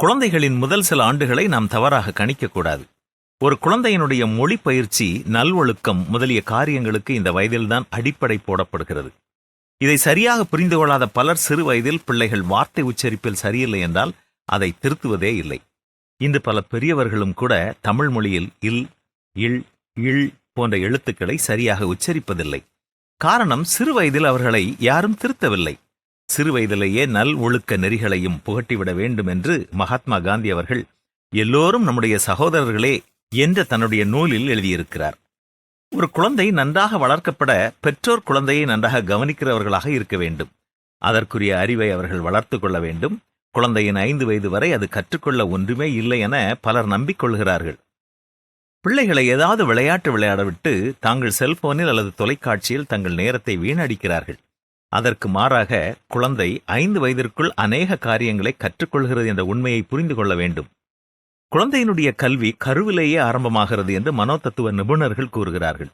குழந்தைகளின் முதல் சில ஆண்டுகளை நாம் தவறாக கணிக்கக்கூடாது. ஒரு குழந்தையினுடைய மொழி பயிற்சி நல்வொழுக்கம் முதலிய காரியங்களுக்கு இந்த வயதில்தான் அடிப்படை போடப்படுகிறது. இதை சரியாக புரிந்து கொள்ளாத பலர் சிறு வயதில் பிள்ளைகள் வார்த்தை உச்சரிப்பில் சரியில்லை என்றால் அதை திருத்துவதே இல்லை. இன்று பல பெரியவர்களும் கூட தமிழ் மொழியில் இல் இல் இல் போன்ற எழுத்துக்களை சரியாக உச்சரிப்பதில்லை. காரணம் சிறு வயதில் அவர்களை யாரும் திருத்தவில்லை. சிறு வயதிலேயே நல் ஒழுக்க நெறிகளையும் புகட்டிவிட வேண்டும் என்று மகாத்மா காந்தி அவர்கள் எல்லோரும் நம்முடைய சகோதரர்களே என்ற தன்னுடைய நூலில் எழுதியிருக்கிறார். ஒரு குழந்தை நன்றாக வளர்க்கப்பட பெற்றோர் குழந்தையை நன்றாக கவனிக்கிறவர்களாக இருக்க வேண்டும். அதற்குரிய அறிவை அவர்கள் வளர்த்துக் கொள்ள வேண்டும். குழந்தையின் ஐந்து வயது வரை அது கற்றுக்கொள்ள ஒன்றுமே இல்லை என பலர் நம்பிக்கொள்கிறார்கள். பிள்ளைகளை ஏதாவது விளையாட்டு விளையாட விட்டு தாங்கள் செல்போனில் அல்லது தொலைக்காட்சியில் தங்கள் நேரத்தை வீணடிக்கிறார்கள். அதற்கு மாறாக குழந்தை ஐந்து வயதிற்குள் அநேக காரியங்களை கற்றுக்கொள்கிறது என்ற உண்மையை புரிந்து கொள்ள வேண்டும். குழந்தையினுடைய கல்வி கருவிலேயே ஆரம்பமாகிறது என்று மனோதத்துவ நிபுணர்கள் கூறுகிறார்கள்.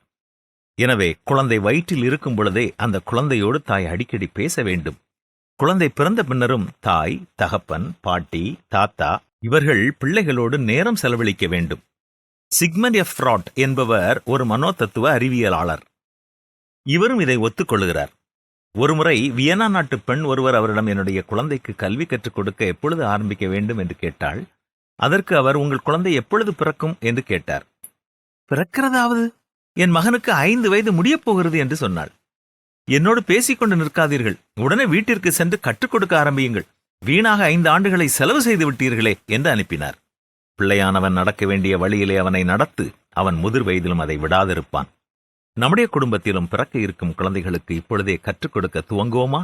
எனவே குழந்தை வயிற்றில் இருக்கும் பொழுதே அந்த குழந்தையோடு தாய் அடிக்கடி பேச வேண்டும். குழந்தை பிறந்த பின்னரும் தாய் தகப்பன் பாட்டி தாத்தா இவர்கள் பிள்ளைகளோடு நேரம் செலவழிக்க வேண்டும். சிக்மண்ட் எஃப் ஃப்ராட் என்பவர் ஒரு மனோதத்துவ அறிவியலாளர். இவரும் இதை ஒத்துக்கொள்கிறார். ஒருமுறை வியன்னா நாட்டு பெண் ஒருவர் அவரிடம் என்னுடைய குழந்தைக்கு கல்வி கற்றுக் கொடுக்க எப்பொழுது ஆரம்பிக்க வேண்டும்? என்று கேட்டாள். அதற்கு அவர் உங்கள் குழந்தை எப்பொழுது பிறக்கும்? என்று கேட்டார். பிறக்கிறதாவது? என் மகனுக்கு ஐந்து வயது முடியப் போகிறது என்று சொன்னாள். என்னோடு பேசிக்கொண்டு நிற்காதீர்கள். உடனே வீட்டிற்கு சென்று கற்றுக் கொடுக்க ஆரம்பியுங்கள். வீணாக ஐந்து ஆண்டுகளை செலவு செய்து விட்டீர்களே என்று அனுப்பினார். பிள்ளையானவன் நடக்க வேண்டிய வழியிலே அவனை நடத்து அவன் முதிர் வயதிலும் அதை விடாதிருப்பான். நம்முடைய குடும்பத்திலும் பிறக்க இருக்கும் குழந்தைகளுக்கு இப்பொழுதே கற்றுக் கொடுக்க துவங்குவோமா?